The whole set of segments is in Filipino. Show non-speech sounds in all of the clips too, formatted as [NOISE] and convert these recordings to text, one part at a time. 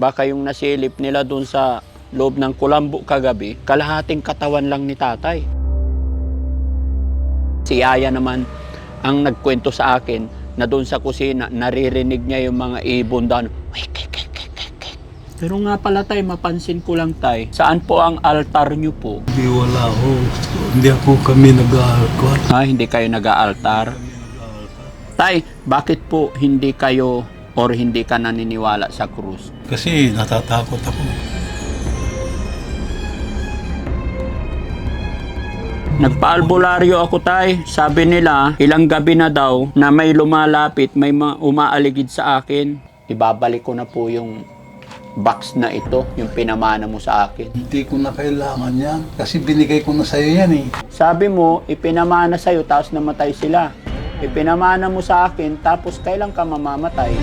Baka yung nasilip nila dun sa loob ng kulambo kagabi, kalahating katawan lang ni tatay. Si Yaya naman ang nagkwento sa akin na doon sa kusina, naririnig niya yung mga ibon doon. Pero nga pala tay, mapansin ko lang tay, saan po ang altar niyo po? Hindi wala ako. Hindi ako kami nag-aalkot. Ha, hindi kayo nag-aaltar? Tay, bakit po hindi kayo or hindi ka naniniwala sa krus? Kasi natatakot ako. Nagpaalbularyo ako tay. Sabi nila, ilang gabi na daw na may lumalapit, may ma- umaaligid sa akin. Ibabalik ko na po yung box na ito, yung pinamana mo sa akin. Hindi ko na kailangan yan. Kasi binigay ko na sa'yo yan eh. Sabi mo, ipinamana sa'yo tapos namatay sila. Ipinamana mo sa akin tapos kailan ka mamamatay?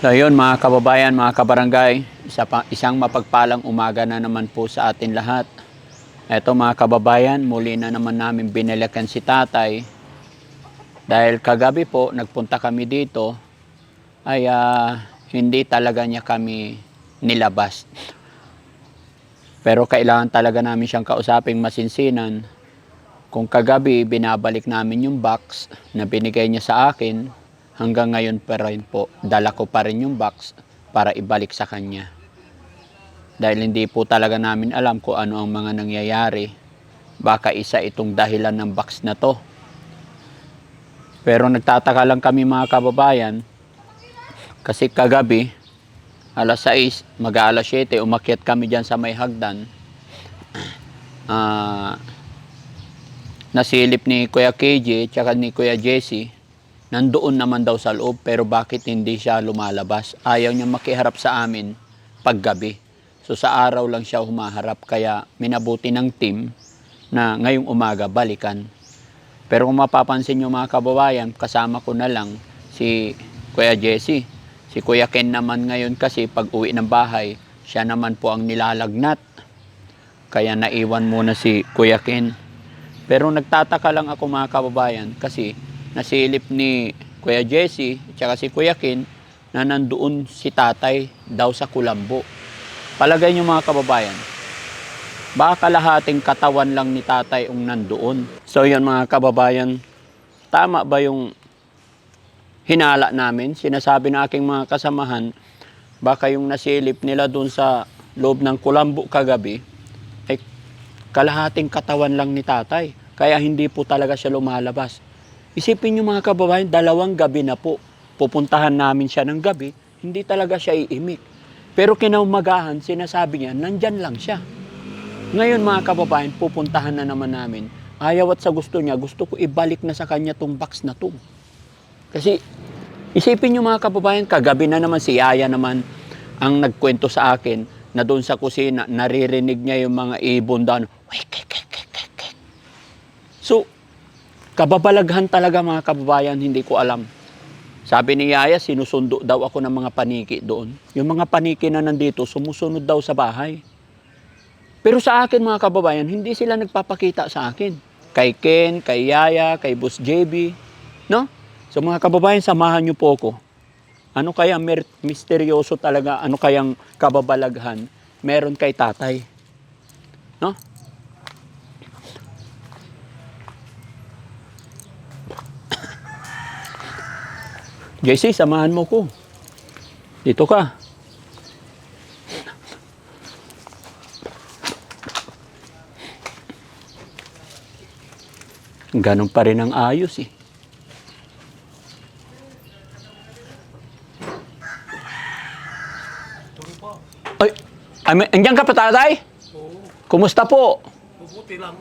So yun mga kababayan, mga kabarangay, isa pa, isang mapagpalang umaga na naman po sa atin lahat. Eto mga kababayan, muli na naman namin binalikan si tatay. Dahil kagabi po, nagpunta kami dito, ay ah, hindi talaga niya kami nilabas. Pero kailangan talaga namin siyang kausaping masinsinan. Kung kagabi, binabalik namin yung box na binigay niya sa akin, hanggang ngayon pa rin po, dala ko pa rin yung box para ibalik sa kanya. Dahil hindi po talaga namin alam kung ano ang mga nangyayari. Baka isa itong dahilan ng box na to. Pero nagtataka lang kami mga kababayan, kasi kagabi, alas 6, mag alas 7, umakyat kami dyan sa may hagdan. [CLEARS THROAT] Ah, nasilip ni Kuya KJ tsaka ni Kuya Jesse, nandoon naman daw sa loob pero bakit hindi siya lumalabas? Ayaw niya makiharap sa amin paggabi. So sa araw lang siya humaharap kaya minabuti ng team na ngayong umaga balikan. Pero kung mapapansin nyo mga kababayan, kasama ko na lang si Kuya Jesse. Si Kuya Ken naman ngayon kasi pag uwi ng bahay, siya naman po ang nilalagnat. Kaya naiwan muna si Kuya Ken. Pero nagtataka lang ako mga kababayan kasi nasilip ni Kuya Jesse at si Kuya Ken na nandoon si tatay daw sa kulambo. Palagay nyo mga kababayan, baka kalahating katawan lang ni tatay ang nandoon. So yun mga kababayan, tama ba yung hinala namin? Sinasabi ng aking mga kasamahan, baka yung nasilip nila doon sa loob ng kulambo kagabi, kalahating katawan lang ni tatay. Kaya hindi po talaga siya lumalabas. Isipin nyo mga kababayan, dalawang gabi na po. Pupuntahan namin siya ng gabi, hindi talaga siya iimik. Pero kinaumagahan, sinasabi niya, nandyan lang siya. Ngayon mga kababayan, pupuntahan na naman namin. Ayaw at sa gusto niya, gusto ko ibalik na sa kanya tong box na to. Kasi isipin niyo mga kababayan, kagabi na naman si Yaya naman ang nagkwento sa akin na doon sa kusina, naririnig niya yung mga ibon doon. So, kababalaghan talaga mga kababayan, hindi ko alam. Sabi ni Yaya, sinusundo daw ako ng mga paniki doon. Yung mga paniki na nandito, sumusunod daw sa bahay. Pero sa akin mga kababayan, hindi sila nagpapakita sa akin. Kay Ken, kay Yaya, kay Boss JB. No? So mga kababayan, samahan niyo po ako. Ano kaya misteryoso talaga, ano kayang kababalaghan meron kay tatay? No? JC, samahan mo ko. Dito ka. Ganon pa rin ang ayos eh. Ay, ay andyan ka pa tatay? Kumusta po? Mabuti lang.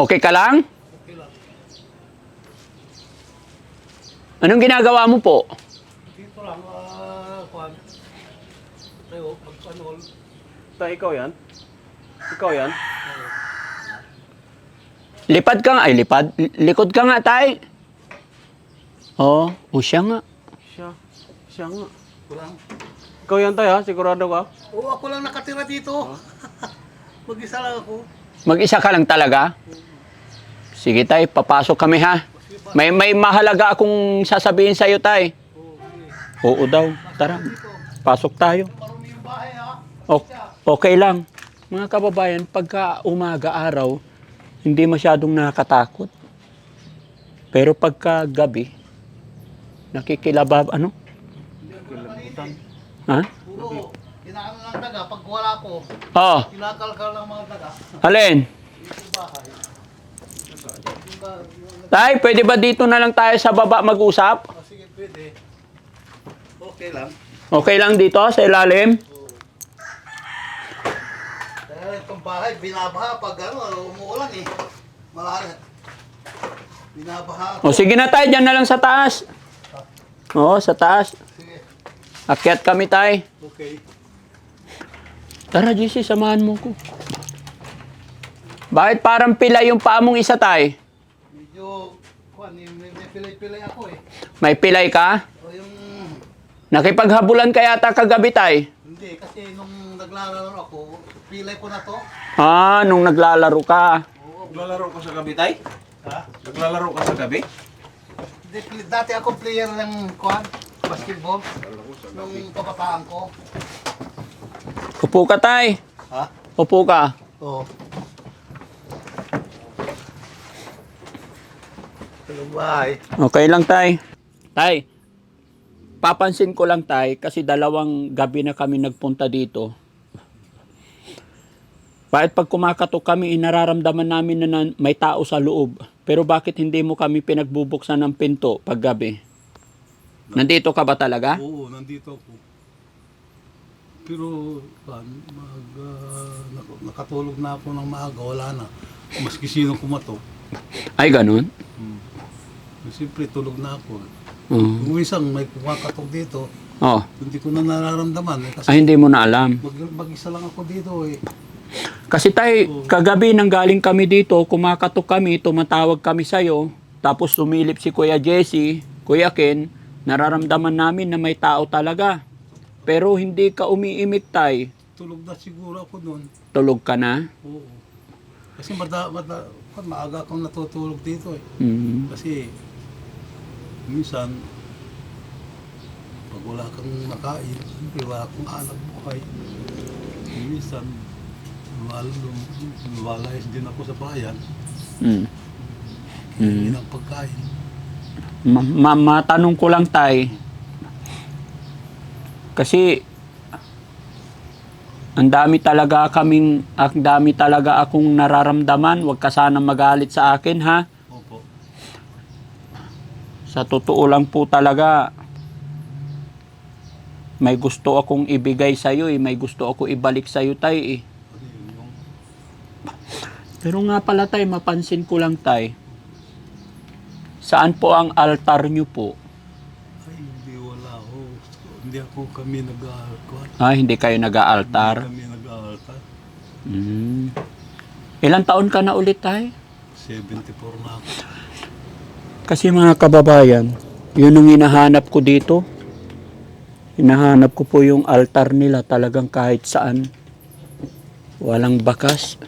Okay ka lang. Anong ginagawa mo po? Dito lang, ah, kwan. Tayo, pagpanol. Tay, ikaw yan? Ikaw yan? Lipad ka nga. Ay, lipad. Li- Likod ka nga, tay. Oo. Oh, o siya nga. Siya. Siya nga. Kulang. Ikaw yan tayo ha? Sigurado ka? Oo, ako lang nakatira dito. [LAUGHS] Mag-isa lang ako. Mag-isa ka lang talaga? Sige, tay. Papasok kami, ha? May, may mahalaga akong sasabihin sa'yo, tay. Oo, daw. Tara, pasok tayo. O- okay lang. Mga kababayan, pagka umaga araw, hindi masyadong nakakatakot. Pero pagka gabi, nakikilabab, ano? Ha? Puro, inaano lang daga. Pag wala ko, Oo. kinakalkal ng mga daga. Alin? Yung bahay. Tay, pwede ba dito na lang tayo sa baba mag-usap? Oh, sige, pwede. Okay lang. Okay lang dito sa ilalim? Kaya itong bahay, binabaha pag ano, umuulan eh. Malalim. Binabaha. O sige na tayo, dyan na lang sa taas. Oo, sa taas. Sige, Akyat kami tay. okay. Tara, JC, samahan mo ko. Bakit parang pila yung paa mong isa tay? Medyo, kuhan, may, may, may pilay-pilay ako eh. May pilay ka? O yung, Nakipaghabulan ka yata kagabi tay? hindi, kasi nung naglalaro ako, pilay ko na to. Ah, nung naglalaro ka. Naglalaro ka sa gabi, tay? Ha? Naglalaro ka sa gabi? Hindi, pl- dati ako player ng kuhan, basketball. Nung kabataan ko. Upo ka tay. Ha? Upo ka. Oo. Hello, bye. Okay lang tay. Tay, papansin ko lang tay kasi dalawang gabi na kami nagpunta dito. Bakit pag kumakatok kami, inararamdaman namin na nan- may tao sa loob. Pero bakit hindi mo kami pinagbubuksan ng pinto pag gabi? Nandito ka ba talaga? Oo, nandito ako. Pero, mag, ah, nak- nakatulog na ako ng maaga, wala na. Maski sino kumatok. Ay, ganun? Hmm. Siyempre, tulog na ako. Oo. Kung minsan may kumakatok dito, Oh. hindi ko na nararamdaman. Eh, kasi Ay, hindi mo na alam. mag, mag-isa lang ako dito eh. Kasi tay, kagabi nang galing kami dito, kumakatok kami, tumatawag kami sa'yo, tapos sumilip si Kuya Jesse, Kuya Ken, nararamdaman namin na may tao talaga. Pero hindi ka umiimik tay, Tulog na siguro ako noon. tulog ka na. Oo. Kasi mada, mada, maaga akong natutulog dito eh. Mm. Kasi minsan pag wala kang makain, siyempre wala kang anak buhay. Minsan lumal, lumalayas din ako sa bayan, Mm. hindi ng pagkain. Ma- ma- matanong ko lang tay, kasi ang dami talaga kaming, ang dami talaga akong nararamdaman, wag ka sana magalit sa akin ha. Sa totoo lang po talaga, may gusto akong ibigay sa iyo eh. May gusto ako ibalik sa iyo tay eh. Pero nga pala tay, mapansin ko lang tay. Saan po ang altar niyo po? ay hindi wala ako. Hindi ako kami nag-aalkat. Ah, hindi kayo nag-aaltar. Kami nag-aalkat. Hmm. Ilang taon ka na ulit tay? 74 na ako. Kasi mga kababayan, yun ang hinahanap ko dito. Hinahanap ko po yung altar nila talagang kahit saan. Walang bakas.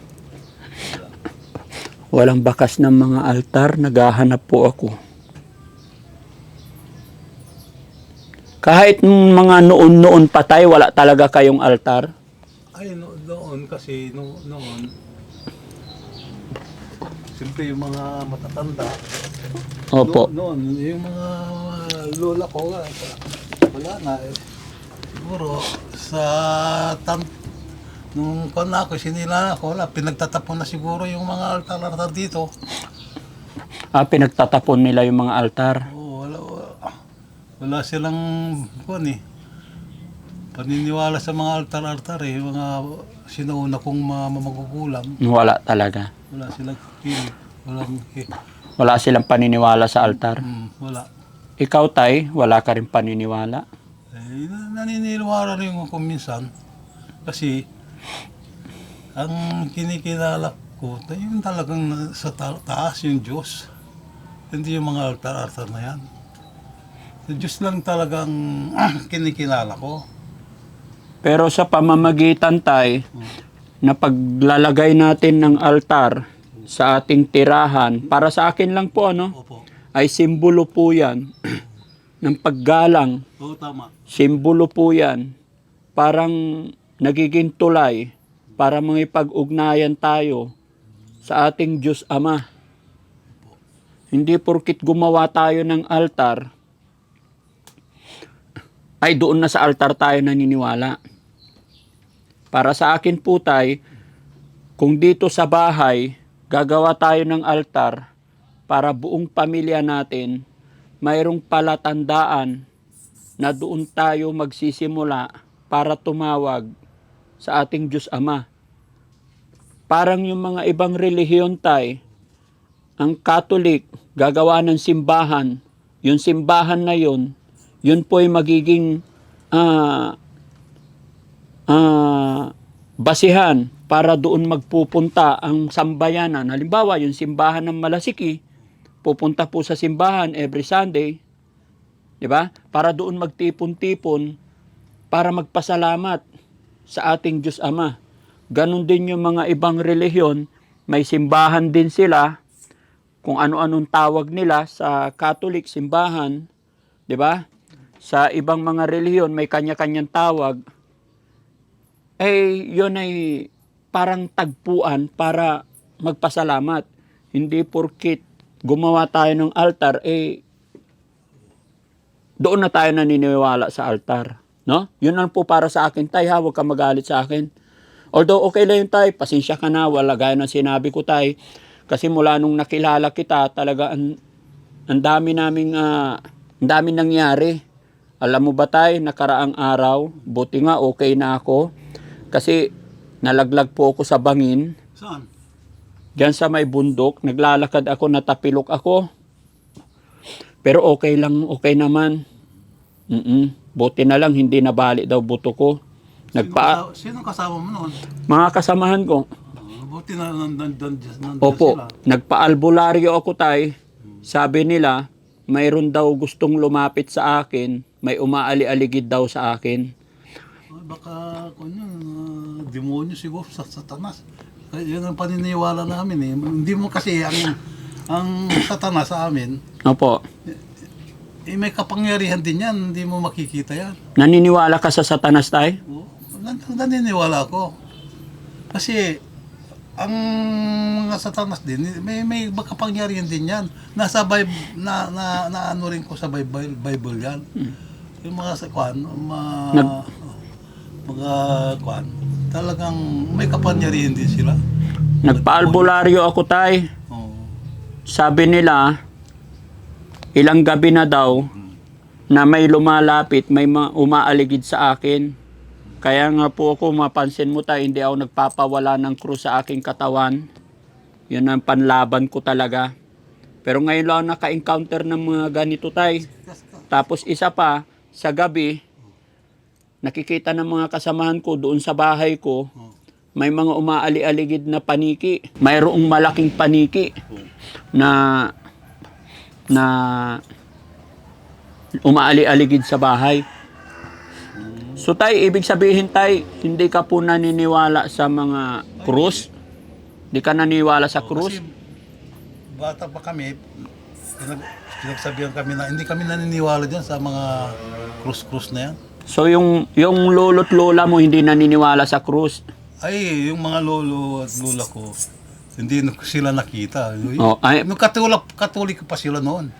Walang bakas ng mga altar, naghahanap po ako. Kahit mga noon-noon patay, wala talaga kayong altar. Ay, no, noon kasi, no, noon, siyempre yung mga matatanda, Opo. No, noon, yung mga lola ko, wala, wala na. Eh. Siguro, sa tam, nung pan ako, sinila ako, wala, pinagtatapon na siguro yung mga altar-altar dito. Ah, pinagtatapon nila yung mga altar. Oo, wala, wala, wala silang, kuan eh, paniniwala sa mga altar-altar eh, yung mga sinuuna kong mga magugulang, Wala talaga. wala silang kilig, walang, Wala silang paniniwala sa altar. mm, wala. Ikaw, Tay, wala ka rin paniniwala. Eh, na- naniniwala rin ako minsan. Kasi, ang kinikilala ko, ta- yung talagang sa ta- taas yung Diyos. Hindi yung mga altar-altar na yan. Sa Diyos lang talagang [CLEARS THROAT] kinikilala ko. Pero sa pamamagitan, Tay, na paglalagay natin ng altar sa ating tirahan, para sa akin lang po, ano, Opo. ay simbolo po yan [CLEARS THROAT] ng paggalang. Oo, tama. Simbolo po yan. Parang nagiging tulay para makipag-ugnayan tayo sa ating Diyos Ama. Hindi porkit gumawa tayo ng altar, ay doon na sa altar tayo naniniwala. Para sa akin po tay, kung dito sa bahay, gagawa tayo ng altar para buong pamilya natin, mayroong palatandaan na doon tayo magsisimula para tumawag sa ating Diyos Ama. Parang yung mga ibang relihiyon tay, ang Katolik gagawa ng simbahan, yung simbahan na yun, yun po ay magiging ah ah, basihan para doon magpupunta ang sambayanan. Halimbawa, yung simbahan ng Malasiki, pupunta po sa simbahan every Sunday, di ba? Para doon magtipon-tipon para magpasalamat sa ating Diyos Ama. Ganon din yung mga ibang relihiyon, may simbahan din sila, kung ano-anong tawag nila sa Catholic simbahan, di ba? Sa ibang mga relihiyon may kanya-kanyang tawag. Eh, yun ay parang tagpuan para magpasalamat. Hindi porkit gumawa tayo ng altar, eh, doon na tayo naniniwala sa altar. No? Yun lang po para sa akin, tay ha, huwag ka magalit sa akin. Although okay lang yun, tay, pasensya ka na, wala gaya ng sinabi ko, tay. Kasi mula nung nakilala kita, talaga ang, ang dami naming, ah, ang dami nangyari. Alam mo ba tay, nakaraang araw, buti nga okay na ako. Kasi nalaglag po ako sa bangin. Saan? Diyan sa may bundok, naglalakad ako, natapilok ako. Pero okay lang, okay naman. Mm Buti na lang, hindi nabali daw buto ko. Nagpa, Sino, kasama, sino kasama mo noon? mga kasamahan ko, Ah, buti na nandun, nandun opo, sila. nagpa-albularyo ako tay. Sabi nila, mayroon daw gustong lumapit sa akin, may umaali-aligid daw sa akin. Ay, baka kung yun, ah, demonyo siguro sa satanas. Kaya yun ang paniniwala namin eh. Hindi mo kasi ang ang satanas sa amin, Opo, eh, may kapangyarihan din yan, hindi mo makikita yan. naniniwala ka sa satanas tay? Oo, nan- naniniwala ako. Kasi ang mga satanas din, may may kapangyarihan din yan. Nasa Bible, na, na, na ano rin ko sa Bible, Bible yan. Yung mga sa kwan, mga, Nag- mga kwan, talagang may kapangyarihan din sila. Nagpa-albularyo ako tay. Oo. Sabi nila, ilang gabi na daw na may lumalapit, may umaaligid sa akin. Kaya nga po ako, mapansin mo tayo, hindi ako nagpapawala ng krus sa aking katawan. Yun ang panlaban ko talaga. Pero ngayon lang naka-encounter ng mga ganito tay. Tapos isa pa, sa gabi, nakikita ng mga kasamahan ko doon sa bahay ko, may mga umaali-aligid na paniki. Mayroong malaking paniki na na umaali-aligid sa bahay. So tay, ibig sabihin tay, hindi ka po naniniwala sa mga krus? Hindi ka naniniwala sa krus? Kasi bata pa kami, pinag, pinagsabihan kami na hindi kami naniniwala dyan sa mga krus-krus na yan. So yung yung lolo't lola mo hindi naniniwala sa krus? Ay, yung mga lolo at lola ko, hindi sila nakita. Oh, ay, Nung katulik, katulik pa sila noon.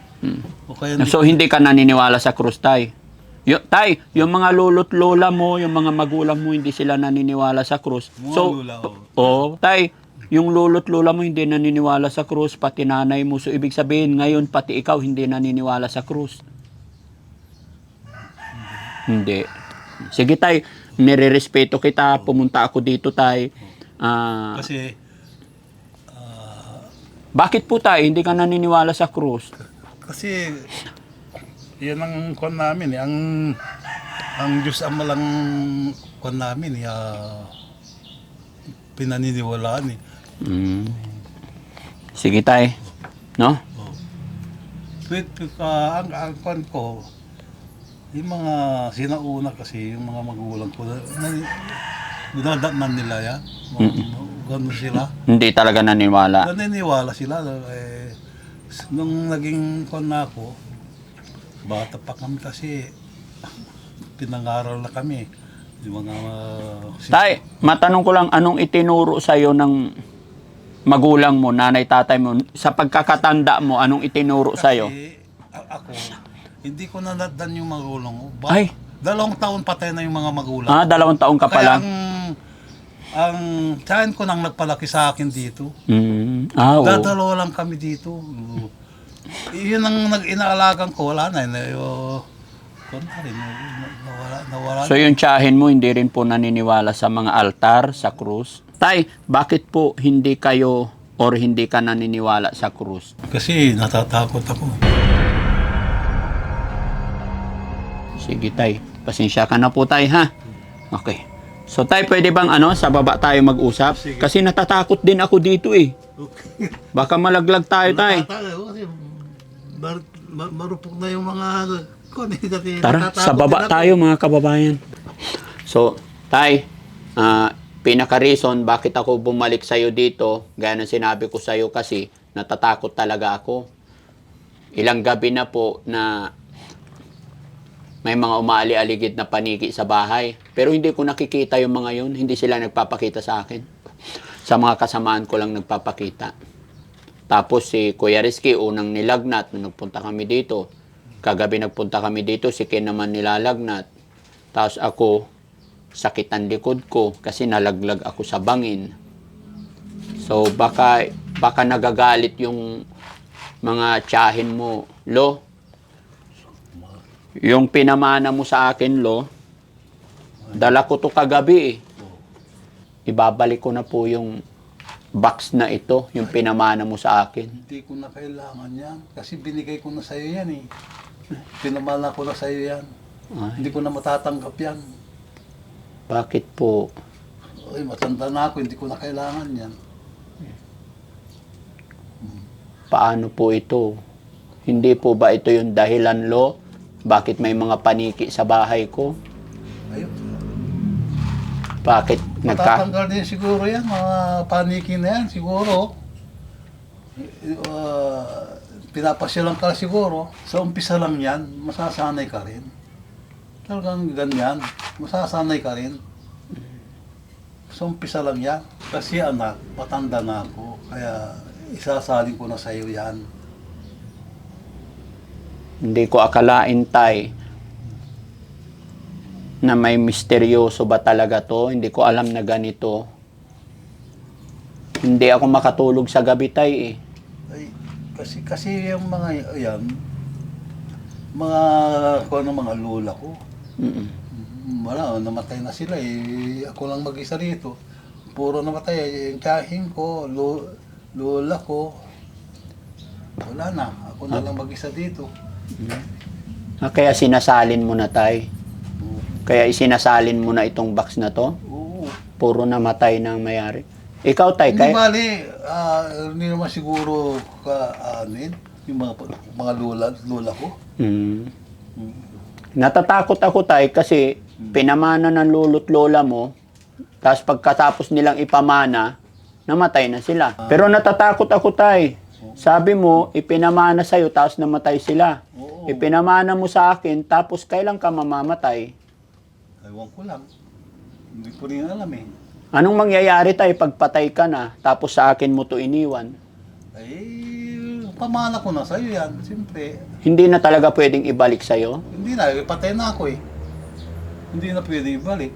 O kaya hindi, so hindi ka naniniwala sa krus tay? Yo, tay, yung mga lolo't lola mo, yung mga magulang mo, hindi sila naniniwala sa krus. mga So, lola, oh. Oh, tay, yung lolo't lola mo hindi naniniwala sa krus, pati nanay mo. So, ibig sabihin, ngayon pati ikaw hindi naniniwala sa krus. Hindi. Sige, tay, nire-respeto kita. Pumunta ako dito, tay. Ah, Kasi, bakit po, tay, hindi ka naniniwala sa krus? kasi, yan ang kwan namin eh. Ang, ang Diyos Ama lang kwan namin eh. ah, pinaniniwalaan eh. Mm. Sige, tay. No? Sweet ka, ang, ang kwan ko, yung mga sinauna kasi, yung mga magulang ko, na, na, dinadaanan nila yan. Mga- Ganun sila. Hindi talaga naniniwala. Naniniwala sila. Eh, nung naging kwan na ako, Bata pa kami kasi pinangaral na kami. Yung mga... uh, Tay, matanong ko lang anong itinuro sa'yo ng magulang mo, nanay, tatay mo, sa pagkakatanda mo, anong itinuro sa'yo? Kasi ako, hindi ko nalatdan yung magulang ko. Ba- Ay. Dalawang taon patay na yung mga magulang. Ah, dalawang taong ka pa Kaya lang. ang, ang tiyan ko nang nagpalaki sa akin dito. Mm. Ah, oo. Dadalawa lang kami dito. Yun ang nag-inaalagan ko. Wala na. na uh, na na- Nawala. nawala. So yung tiyahin mo hindi rin po naniniwala sa mga altar, sa krus. Tay, bakit po hindi kayo or hindi ka naniniwala sa krus? Kasi natatakot ako. Sige tay, pasensya ka na po tay ha. Okay. So tay, pwede bang ano, sa baba tayo mag-usap? Sige. Kasi natatakot din ako dito eh. Okay. Baka malaglag tayo tay. Mar- mar- marupok na yung mga kone kasi Tara, sa baba tayo mga kababayan. So, tay, ah, pinaka-reason bakit ako bumalik sa'yo dito, gaya ng sinabi ko sa'yo kasi, natatakot talaga ako. Ilang gabi na po na may mga umaali-aligid na paniki sa bahay. Pero hindi ko nakikita yung mga yun. Hindi sila nagpapakita sa akin. Sa mga kasamaan ko lang nagpapakita. Tapos si Kuya Rizky, unang nilagnat nung nagpunta kami dito. Kagabi nagpunta kami dito, si Ken naman nilalagnat. Tapos ako, sakit ang likod ko kasi nalaglag ako sa bangin. So baka, baka nagagalit yung mga tiyahin mo. Lo, yung pinamana mo sa akin, Lo, dala ko to kagabi eh. Ibabalik ko na po yung box na ito, yung pinamana mo sa akin. Hindi ko na kailangan yan. Kasi binigay ko na sa'yo yan eh. Pinamala ko na sa'yo yan. Ay, Hindi ko na matatanggap yan. bakit po? Ay, matanda na ako, hindi ko na kailangan yan. Paano po ito? Hindi po ba ito yung dahilan, Lo? Bakit may mga paniki sa bahay ko? Ayun. Bakit nagka... Matatanggal din siguro yan, mga paniki na yan, siguro. Uh, pinapasyalan ka siguro. Sa umpisa lang yan, masasanay ka rin. Talagang ganyan, masasanay ka rin. Sa umpisa lang yan. Kasi anak, patanda na ako. Kaya isasalin ko na sa iyo yan. Hindi ko akalain, Tay, na may misteryoso ba talaga to. Hindi ko alam na ganito. Hindi ako makatulog sa gabi, Tay, eh. Ay, kasi, kasi yung mga yan, mga, kung ano, mga lola ko, Mm-mm. Mm, Wala, namatay na sila eh. Ako lang mag-isa rito. Puro namatay. Yung tiyahin ko, lo, lola ko. Wala na. Ako na lang mag-isa dito. Ah, kaya sinasalin mo na, Tay. Kaya isinasalin mo na itong box na to. Oo. Puro namatay na ang mayari. Ikaw, Tay, Hindi kaya... bali, ah, hindi naman siguro ka, anin, yung mga, mga lola, lola ko. Mm. Mm. Natatakot ako tay kasi pinamana ng lolo't lola mo, tapos pagkatapos nilang ipamana, namatay na sila. Pero natatakot ako tay. Sabi mo, ipinamana sa'yo, tapos namatay sila. Oo. Ipinamana mo sa akin, tapos kailan ka mamamatay? Ewan ko lang. Hindi ko rin alam eh. Anong mangyayari tay pagpatay ka na, tapos sa akin mo to iniwan? Ay, pamana ko na sa'yo yan. Siyempre, Hindi na talaga pwedeng ibalik sa'yo? hindi na, eh, patay na ako eh. Hindi na pwede ibalik.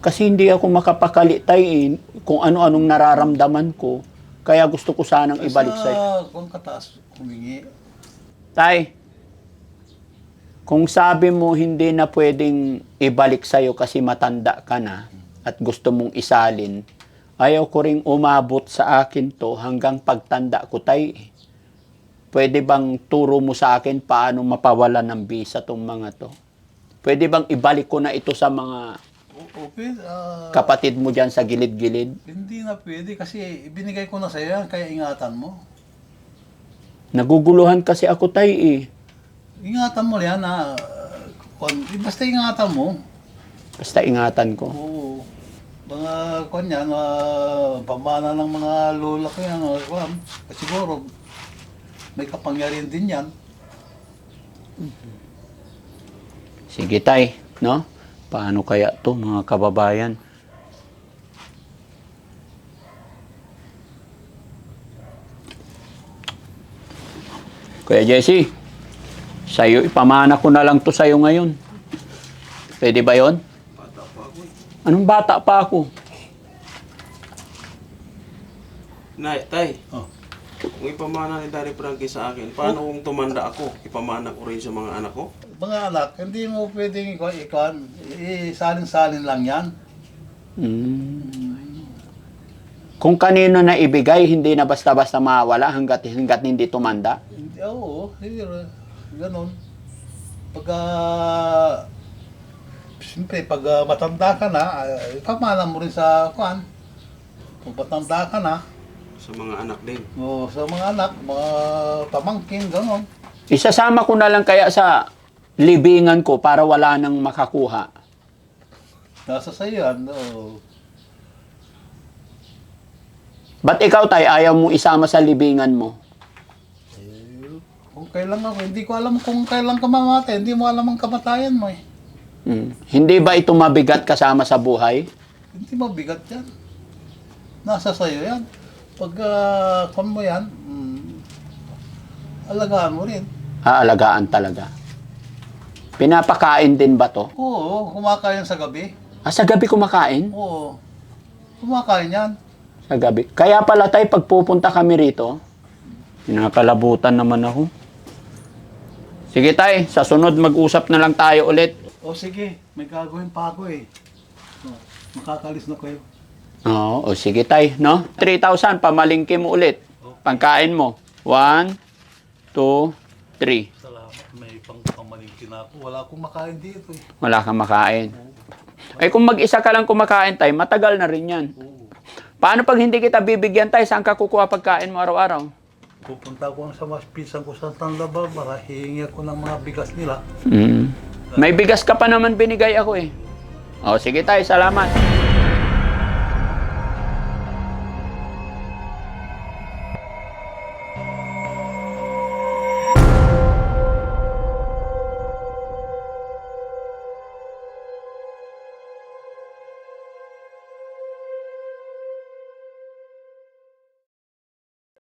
Kasi hindi ako makapakali eh, kung ano-anong nararamdaman ko. Kaya gusto ko sanang ibalik sa'yo. Sa kung kataas, humingi. Tay, kung sabi mo hindi na pwedeng ibalik sa'yo kasi matanda ka na at gusto mong isalin, ayaw ko ring umabot sa akin to hanggang pagtanda ko, tay. Pwede bang turo mo sa akin paano mapawalan ng visa tong mga to? Pwede bang ibalik ko na ito sa mga O- Okay, ah, kapatid mo dyan sa gilid-gilid? hindi na pwede kasi ibinigay ko na sa yan, kaya ingatan mo. Naguguluhan kasi ako, tay, eh. Ingatan mo yan na, kung, basta ingatan mo. Basta ingatan ko. Oo. Mga kwan yan, mga pamana ng mga lola ko yan, o, kwan, siguro, may kapangyarihan din yan. Sige tay, no? Paano kaya to mga kababayan? Kuya Jesse, sa'yo, ipamana ko na lang to sa'yo ngayon. Pwede ba yon? Anong bata pa ako? Nay, tay. Oh. Kung ipamana ni Daddy Frankie sa akin, paano kung tumanda ako? Ipamana ko rin sa mga anak ko? Mga anak, hindi mo pwedeng ikaw, ikaw salin-salin lang yan. Hmm. Kung kanino na ibigay, hindi na basta-basta mawala hanggat, hanggat hindi tumanda. Hindi, oo, hindi, ganun. Pagka, siyempre, pag ah, matanda ka na, uh, pamana mo rin sa, kuan, kung matanda ka na, Sa mga anak din. o sa mga anak, mga pamangkin, ganun. Isasama ko na lang kaya sa libingan ko para wala nang makakuha. Nasa sa'yo yan, oo. Ba't ikaw tay, ayaw mo isama sa libingan mo? Kung kailan ako, hindi ko alam kung kailan ka mamatay, hindi mo alam ang kamatayan mo eh. Hmm. Hindi ba ito mabigat kasama sa buhay? Hindi mabigat yan. Nasa sa'yo yan. Pag uh, kung mo yan, mm, alagaan mo rin. Aalagaan talaga. Pinapakain din ba to? Oo, kumakain sa gabi. Ah, sa gabi kumakain? Oo, kumakain yan. Sa gabi. Kaya pala tay, pag pupunta kami rito, pinakalabutan naman ako. Sige tay, sa sunod mag-usap na lang tayo ulit. O sige, may gagawin pa ako eh. O, makakalis na kayo. Oo, o sige tay, no? 3,000, pamalingki mo ulit. Pangkain mo. 1, 2, 3. Salamat, may pangkamalingkin ako. Wala akong makain dito eh. Wala kang makain. Eh kung mag-isa ka lang kumakain tay, matagal na rin yan. Oo. Paano pag hindi kita bibigyan tay, saan ka kukuha pagkain mo araw-araw? Pupunta ko sa mas pinsan ko sa Tanda Barbara, hihingi ako ng mga bigas nila. Mm. May bigas ka pa naman binigay ako eh. O sige tay, salamat.